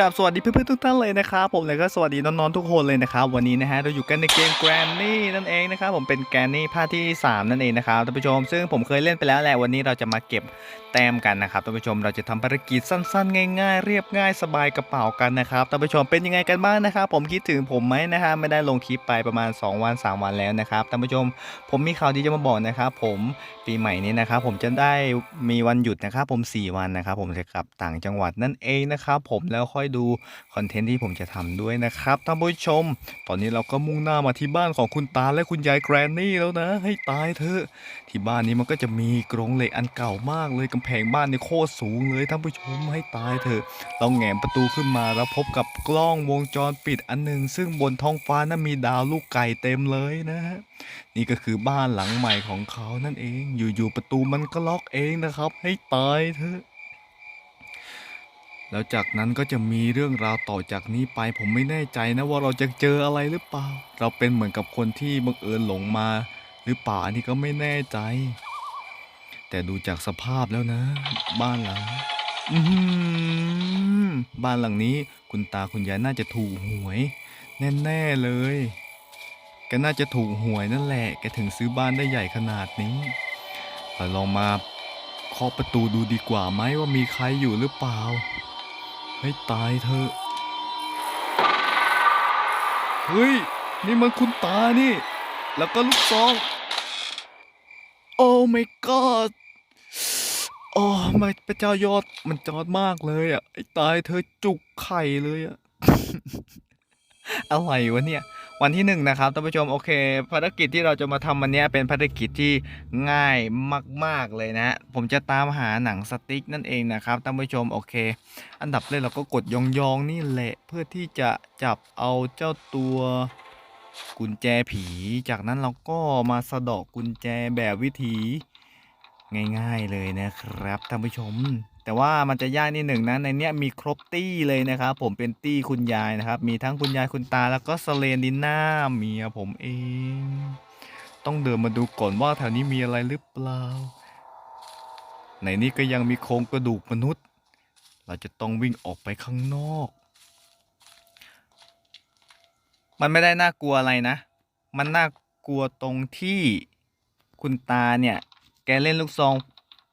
กับสวัสดีเพื่อนๆทุกท่านเลยนะครับผมแล้วก็สวัสดีน้องๆทุกคนเลยนะครับวันนี้นะฮะเราอยู่กันในเกม Granny นั่นเองนะครับผมเป็น Granny ภาคที่ 3 นั่นเองนะครับท่านผู้ชม ซึ่งผมเคยเล่นไปแล้วแหละวันนี้เราจะมาเก็บแต้มกันนะครับท่านผู้ชมเราจะทำภารกิจสั้นๆ ง่ายๆ เรียบง่ายสบายกระเป๋ากันนะครับท่านผู้ชมเป็นยังไงกันบ้างนะครับผมคิดถึงผมไหมนะฮะไม่ได้ลงคลิปไปประมาณ 2 วัน 3 วันแล้วนะครับท่านผู้ชมผมมีข่าวดีจะมาบอกนะครับผมปีใหม่นี้นะครับผมจะได้มีวันหยุดนะครับผม 4 วันนะครับผมจะกลับต่างจังหวัดนั่นเองนะครับผมแล้วค่อยดูคอนเทนต์ที่ผมจะทำด้วยนะครับท่านผู้ชม ตอนนี้เราก็มุ่งหน้ามาที่บ้านของคุณตาและคุณยายแกรนนี่แล้วนะ ให้ตายเถอะที่บ้านนี้มันก็จะมีกรงเหล็กอันเก่ามากเลยกำแพงบ้านนี่โคตรสูงเลยท่านผู้ชมให้ตายเถอะเราแงมประตูขึ้นมาแล้วพบกับกล้องวงจรปิดอันหนึ่งซึ่งบนท้องฟ้านั้นมีดาวลูกไก่เต็มเลยนะฮะนี่ก็คือบ้านหลังใหม่ของเขานั่นเอง อยู่ๆประตูมันก็ล็อกเองนะครับ ให้ตายเถอะ แล้วจากนั้นก็จะมีเรื่องราวต่อจากนี้ไป ผมไม่แน่ใจนะว่าเราจะเจออะไรหรือเปล่า เราเป็นเหมือนกับคนที่บังเอิญหลงมา หรือเปล่าอันนี้ก็ไม่แน่ใจ แต่ดูจากสภาพแล้วนะ บ้านหลังอือหือบ้านหลังนี้คุณตาคุณยายน่าจะถูกหวย แน่ๆเลยแกน่าจะถูกหวยนั่นแหละแกถึงซื้อบ้านได้ใหญ่ขนาดนี้เราลองมาเคาะประตูดูดีกว่าไหมว่ามีใครอยู่หรือเปล่า ให้ตายเถอะ เฮ้ย นี่มันคุณตานี่ แล้วก็ลูกซอง โอ้ my god โอ้ไม่พระเจ้ายอดมันจอดมากเลยอะไอ้ตายเธอจุกไข่เลยอะ อะไรวะเนี่ย วันที่หนึ่งนะครับท่านผู้ชมโอเค ภารกิจที่เราจะมาทำวันนี้เป็นภารกิจที่ง่ายมาก ๆเลยนะ ผมจะตามหาหนังสติ๊กนั่นเองนะครับท่านผู้ชมโอเค อันดับแรกเราก็กดยองๆนี่แหละเพื่อที่จะจับเอาเจ้าตัวกุญแจผี จากนั้นเราก็มาสะเดอกกุญแจแบบวิธีง่าย ๆเลยนะครับท่านผู้ชม แต่ว่ามันจะยากนิดหนึ่งนะในเนี้ยมีครบตี้เลยนะครับ ผมเป็นตี้คุณยายนะครับ มีทั้งคุณยายคุณตาแล้วก็สเลนดิน่าเมียผมเอง ต้องเดินมาดูก่อนว่าแถวนี้มีอะไรหรือเปล่า ในนี้ก็ยังมีโครงกระดูกมนุษย์ เราจะต้องวิ่งออกไปข้างนอก มันไม่ได้น่ากลัวอะไรนะ มันน่ากลัวตรงที่คุณตาเนี่ย แกเล่นลูกซอง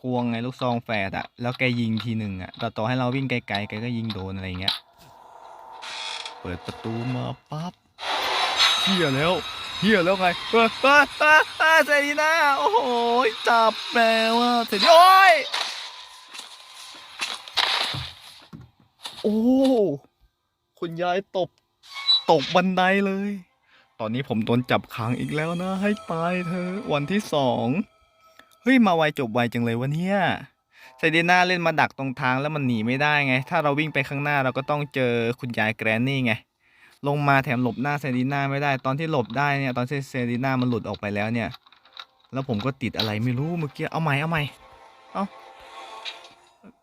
ควงไงลูกซองแฝดอะแล้วแกยิงทีหนึ่งอะแต่ต่อให้เราวิ่งไกลๆแกก็ยิงโดนอะไรเงี้ย เปิดประตูมาปั๊บเฮียแล้วเฮียแล้วไงเออเออเออเออเซรีน่าโอ้โหจับแมวอะเซรีโอ้ยโอ้คุณยายตบตกบันไดเลย ตอนนี้ผมโดนจับขังอีกแล้วนะ ให้ตายเธอวันที่สอง ฮ้ยมาไวจบไวจังเลยวะเนี่ยไซเดน่าเล่นมาดักตรงทางแล้วมันหนีไม่ได้ไง ถ้าเราวิ่งไปข้างหน้าเราก็ต้องเจอคุณยายแกรนนี่ไง ลงมาแถมหลบหน้าเซรีน่าไม่ได้ ตอนที่หลบได้เนี่ย ตอนที่เซรีน่ามันหลุดออกไปแล้วเนี่ย แล้วผมก็ติดอะไรไม่รู้เมื่อกี้ เอาใหม่เอาใหม่ เอา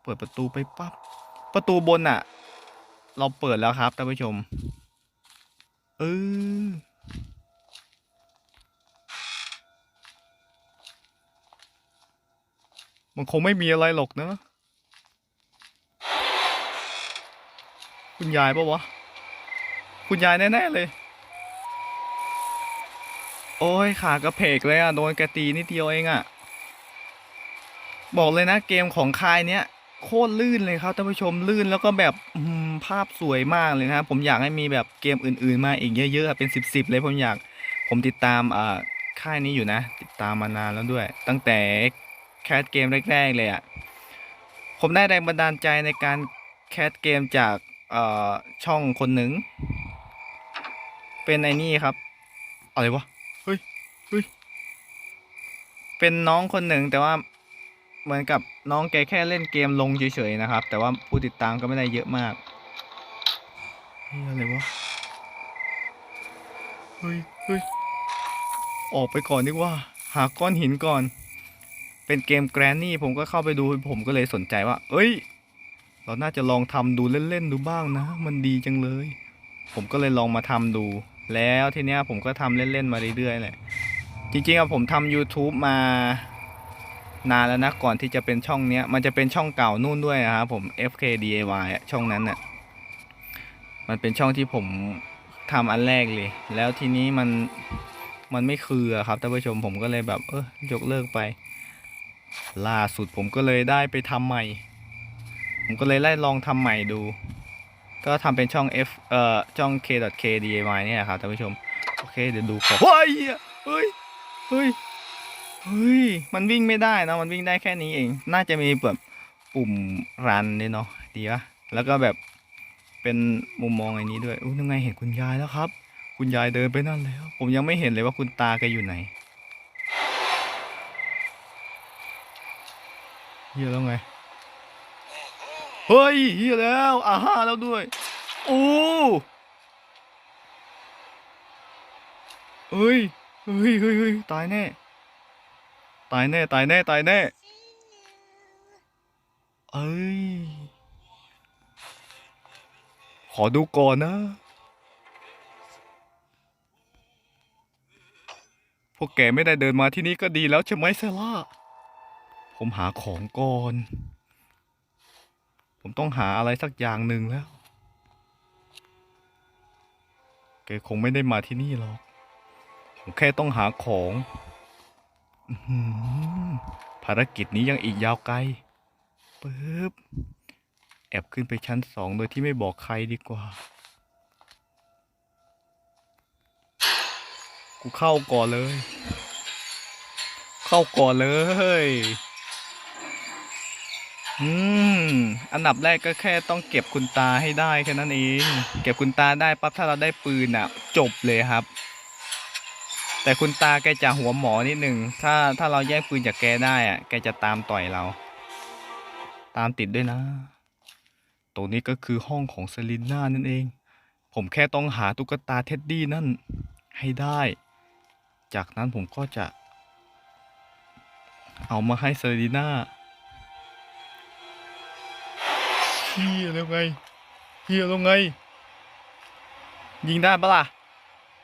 เปิดประตูไปปั๊บ ประตูบนอะเราเปิดแล้วครับท่านผู้ชม เออ มันคงไม่มีอะไรหรอกนะ คุณยายปะวะ คุณยายแน่ๆเลย โอ้ยขากระเพกเลยอะ โดนแกตีนิดเดียวเองอะ บอกเลยนะเกมของค่ายเนี้ยโคตรลื่นเลยครับท่านผู้ชมลื่นแล้วก็แบบภาพสวยมากเลยนะผมอยากให้มีแบบเกมอื่น ๆ มาอีกเยอะๆเป็นสิบๆเลยผมอยากผมติดตามอ่าค่ายนี้อยู่นะ ติดตามมานานแล้วด้วย ตั้งแต่ แคสเกมแรกๆเลยอะ่ะ ผมได้แรงบันดาลใจในการแคสเกมจากช่องคนหนึ่ง เป็นไอ้นี่ครับ อะไรวะ เฮ้ยเฮ้ย เป็นน้องคนหนึ่งแต่ว่าเหมือนกับน้องแกแค่เล่นเกมลงเฉยๆนะครับ แต่ว่าผู้ติดตามก็ไม่ได้เยอะมากเฮ้ยอะไรวะ เฮ้ยเฮ้ยออกไปก่อนดีกว่า หาก้อนหินก่อน เป็นเกมแกรนนี่ผมก็เข้าไปดูผมก็เลยสนใจว่า เอ้ย เราน่าจะลองทำดูเล่นๆดูบ้างนะ มันดีจังเลย ผมก็เลยลองมาทำดู แล้วทีเนี้ยผมก็ทำเล่นๆมาเรื่อยๆแหละจริงๆอะผมทำ YouTube มานานแล้วนะก่อนที่จะเป็นช่องเนี้ยมันจะเป็นช่องเก่านู่นด้วยนะครับผม FK DIY ช่องนั้นน่ะมันเป็นช่องที่ผมทำอันแรกเลย แล้วทีนี้มันมันไม่คืออะครับท่านผู้ชมผมก็เลยแบบเออยกเลิกไป ล่าสุดผมก็เลยได้ไปทำใหม่ ผมก็เลยไล่ลองทำใหม่ดู ก็ทำเป็นช่อง F เอ่อช่อง k.k DIY เนี่ยครับท่านผู้ชม โอเคเดี๋ยวดูขอเฮ้ยเฮ้ยเฮ้ยเฮ้ยมันวิ่งไม่ได้นะมันวิ่งได้แค่นี้เอง น่าจะมีแบบปุ่มรันเนี่ยเนาะดีปะแล้วก็แบบเป็นมุมมองไอ้นี้ด้วยอุ้ยยังไงเห็นคุณยายแล้วครับ คุณยายเดินไปนั่นแล้ว ผมยังไม่เห็นเลยว่าคุณตาแกอยู่ไหน เฮียแล้วไง เฮ้ยเฮียแล้วอาฮ่าแล้วด้วย โอ้เฮ้ยเฮ้ยเฮ้ยเฮ้ยตายแน่ ตายแน่ ตายแน่ ตายแน่เอ้ย ขอดูก่อนนะ พวกแกไม่ได้เดินมาที่นี่ก็ดีแล้วใช่ไหมเซล่า ผมหาของก่อน ผมต้องหาอะไรสักอย่างหนึ่งแล้ว แกคงไม่ได้มาที่นี่หรอก ผมแค่ต้องหาของอภารกิจนี้ยังอีกยาวไกลปึ๊บ แอบขึ้นไปชั้นสองโดยที่ไม่บอกใครดีกว่า กูเข้าก่อนเลย เข้าก่อนเลย อืม อันดับแรกก็แค่ต้องเก็บคุณตาให้ได้แค่นั้นเอง เก็บคุณตาได้ปั๊บถ้าเราได้ปืนอะ จบเลยครับ แต่คุณตาแกจะหัวหมอนิดหนึ่งถ้าถ้าเราแย่งปืนจากแกได้อะ แกจะตามต่อยเรา ตามติดด้วยนะ ตรงนี้ก็คือห้องของเซลิน่านั่นเอง ผมแค่ต้องหาตุ๊กตาเท็ดดี้นั่นให้ได้ จากนั้นผมก็จะ เอามาให้เซลิน่า เฮียแล้วไงเฮียแล้วไง ยิงได้ปะล่ะ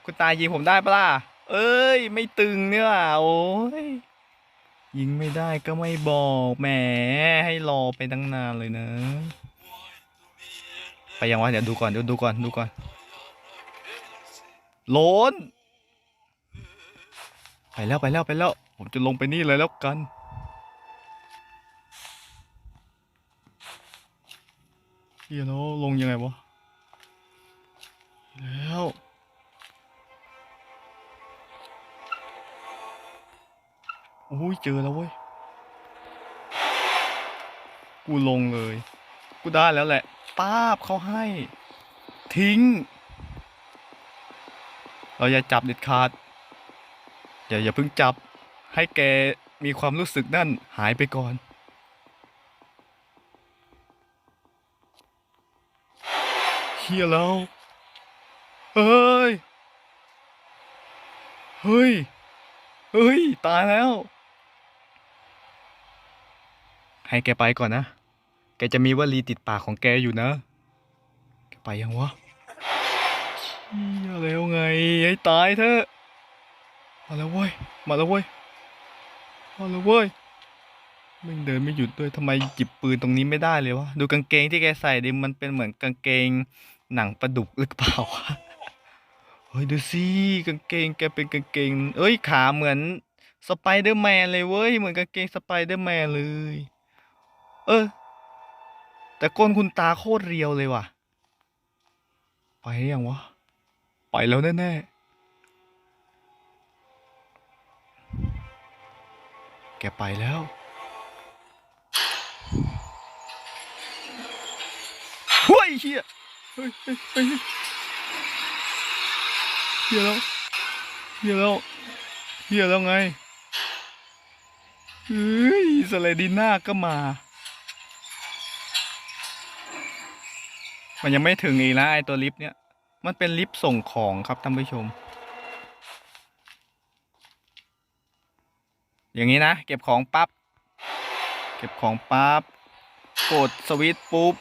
คุณตายิงผมได้ปะล่ะเอ้ย ไม่ตึงเนี่ยว่ะโอ้ยยิงไม่ได้ก็ไม่บอกแหมให้รอไปตั้งนานเลยนะ ไปยังวะเดี๋ยวดูก่อนเดี๋ยวดูก่อนดูก่อนโลนไปแล้วไปแล้วไปแล้ว ผมจะลงไปนี่เลยแล้วกัน เฮียแล้วลงยังไงวะแล้วโอ้ยเจอแล้วเว้ย กูลงเลย กูได้แล้วแหละป้าบเขาให้ ทิ้ง เราอย่าจับเด็ดขาด อย่าอย่าเพิ่งจับ ให้แกมีความรู้สึกนั่นหายไปก่อน ฮียแล้ว เฮ้ย เฮ้ย เฮ้ย ตายแล้ว ให้แกไปก่อนนะ แกจะมีวลีติดปากของแกอยู่นะ แกไปยังวะเชี่ยแล้วไง ให้ตายเถอะ มาแล้วเว้ย มาแล้วเว้ย มาแล้วเว้ยมึงเดินไม่หยุดด้วยทำไมหยิบปืนตรงนี้ไม่ได้เลยวะ ดูกางเกงที่แกใส่ดิมันเป็นเหมือนกางเกง หนังปลาดุกหรือเปล่าวะเฮ้ยดูสิกางเกงแกเป็นกางเกง เอ้ยขาเหมือนสไปเดอร์แมนเลยเว้ยเหมือนกางเกงสไปเดอร์แมนเลย เออ แต่ก้นคุณตาโคตรเรียวเลยว่ะ ไปยังวะ ไปแล้วแน่ๆ แกไปแล้วเฮ้ยเฮีย เฮ้ยเฮ้ยเฮ้ยเฮียแล้วเฮียแล้วเฮียแล้วไงเฮ้ยสไลดิน่าก็มา มันยังไม่ถึงอีกนะไอตัวลิฟต์เนี่ย มันเป็นลิฟต์ส่งของครับท่านผู้ชม อย่างนี้นะ เก็บของปั๊บ เก็บของปั๊บ กดสวิตช์ปุ๊บ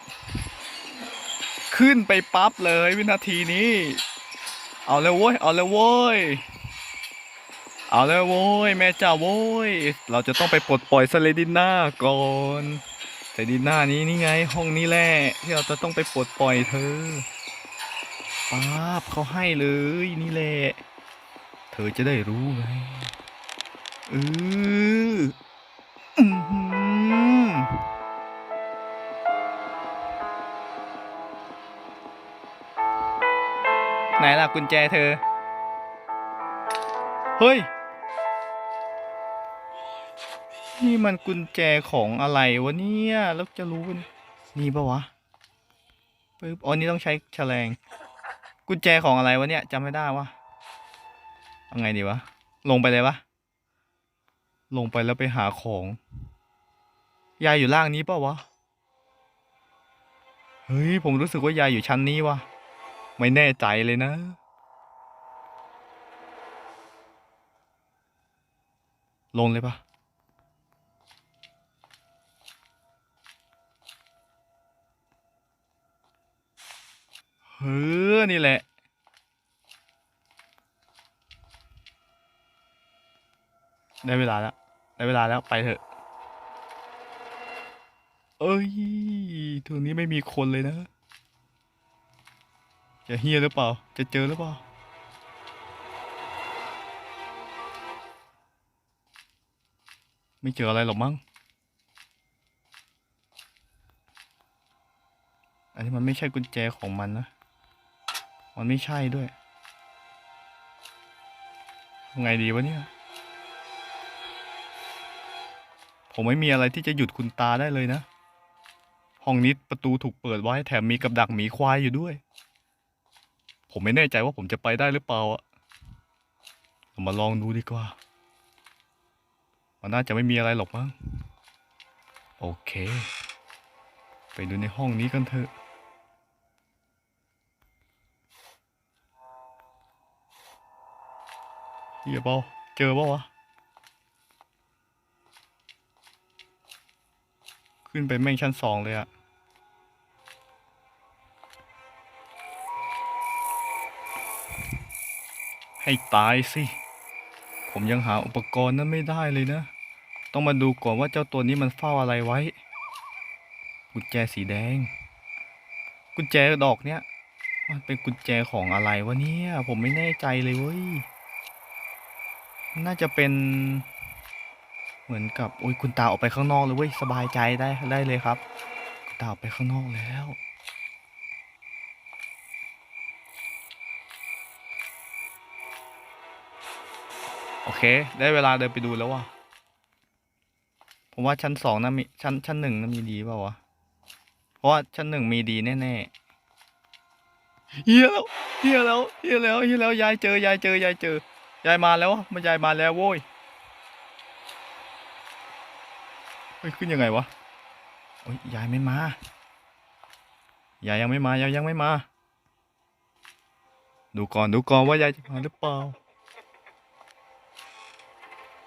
ขึ้นไปปั๊บเลยวินาทีนี้ เอาเลยเว้ย เอาเลยเว้ย เอาเลยโว้ย แม่เจ้าโว้ย เราจะต้องไปปลดปล่อยเซเลดิน่าก่อนเซเลดิน่านี้นี่ไง ห้องนี้แหละที่เราจะต้องไปปลดปล่อยเธอป๊าบเขาให้เลยนี่แหละ เธอจะได้รู้ไงเออ ไหนล่ะกุญแจเธอ เฮ้ย นี่มันกุญแจของอะไรวะเนี่ยแล้วจะรู้มันมีปะวะปึ๊บอ๋อนี่ต้องใช้แฉลง กุญแจของอะไรวะเนี่ยจำไม่ได้วะเอาไงดีวะ ลงไปเลยวะลงไปแล้วไปหาของยายอยู่ล่างนี้ปะวะ เฮ้ย ผมรู้สึกว่ายายอยู่ชั้นนี้วะ ไม่แน่ใจเลยนะ ลงเลยปะเฮ้อนี่แหละ ได้เวลาแล้ว ได้เวลาแล้วไปเถอะ เอ้ยตรงนี้ไม่มีคนเลยนะ จะเฮียหรือเปล่า จะเจอหรือเปล่า ไม่เจออะไรหรอกมั้ง อันนี้มันไม่ใช่กุญแจของมันนะ มันไม่ใช่ด้วยทำไงดีวะเนี่ย ผมไม่มีอะไรที่จะหยุดคุณตาได้เลยนะ ห้องนี้ประตูถูกเปิดไว้แถมมีกับดักหมีควายอยู่ด้วย ผมไม่แน่ใจว่าผมจะไปได้หรือเปล่าอะเรามาลองดูดีกว่า มันน่าจะไม่มีอะไรหรอกมั้ง โอเค ไปดูในห้องนี้กันเถอะเฮียเปล่าเจอเปล่าวะ ขึ้นไปแม่งชั้นสองเลยอะ ให้ตายสิ ผมยังหาอุปกรณ์นั้นไม่ได้เลยนะ ต้องมาดูก่อนว่าเจ้าตัวนี้มันเฝ้าอะไรไว้ กุญแจสีแดง กุญแจดอกเนี้ย มันเป็นกุญแจของอะไรวะเนี่ย ผมไม่แน่ใจเลยเว้ย น่าจะเป็น เหมือนกับโอ้ยคุณตาออกไปข้างนอกเลยเว้ย สบายใจได้ได้เลยครับ คุณตาออกไปข้างนอกแล้ว อเค ได้เวลาเดินไปดูแล้วว่ะ ผมว่าชั้นสองนะมีชั้นชั้นหนึ่งนะมีดีเปล่าวะ เพราะว่าชั้นหนึ่งมีดีแน่ๆเฮียแล้วเฮียแล้วเฮียแล้วเฮียแล้วยายเจอยายเจอยายเจอยายมาแล้วมันยายมาแล้วโว้ยเฮ้ยขึ้นยังไงวะโอ้ยยายไม่มายายยังไม่มายายยังไม่มา ดูก่อนดูก่อนว่ายายจะมาหรือเปล่า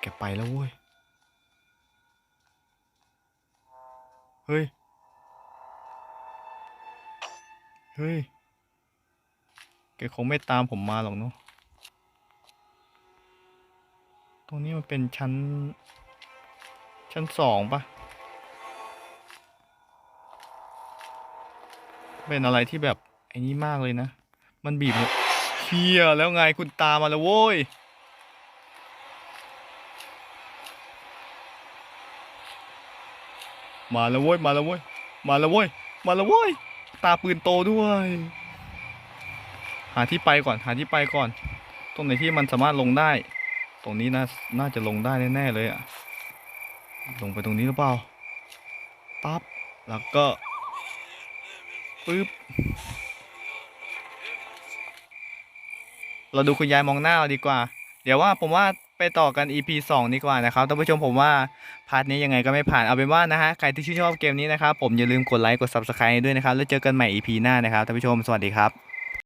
แกไปแล้วเว้ย เฮ้ย เฮ้ย แกคงไม่ตามผมมาหรอกเนาะ ตรงนี้มันเป็นชั้น ชั้นสองปะเป็นอะไรที่แบบไอ้นี้มากเลยนะ มันบีบเนี่ยเฮียแล้วไงคุณตามมาแล้วโว้ย มาแล้วเว้ยมาแล้วเว้ยมาแล้วเว้ยมาแล้วเว้ยตาปืนโตด้วย หาที่ไปก่อนหาที่ไปก่อน ตรงไหนที่มันสามารถลงได้ ตรงนี้น่าน่าจะลงได้แน่ๆเลยอะลงไปตรงนี้หรือเปล่าปั๊บแล้วก็ปึ๊บเราดูคุณยายมองหน้าเอาดีกว่า เดี๋ยวว่าผมว่า ไปต่อกัน EP 2 ดีกว่านะครับท่านผู้ชมผมว่าพาร์ทนี้ยังไงก็ไม่ผ่านเอาเป็นว่านะฮะใครที่ชื่นชอบเกมนี้นะครับผมอย่าลืมกดไลค์กด Subscribe ด้วยนะครับแล้วเจอกันใหม่ EP หน้านะครับท่านผู้ชมสวัสดีครับ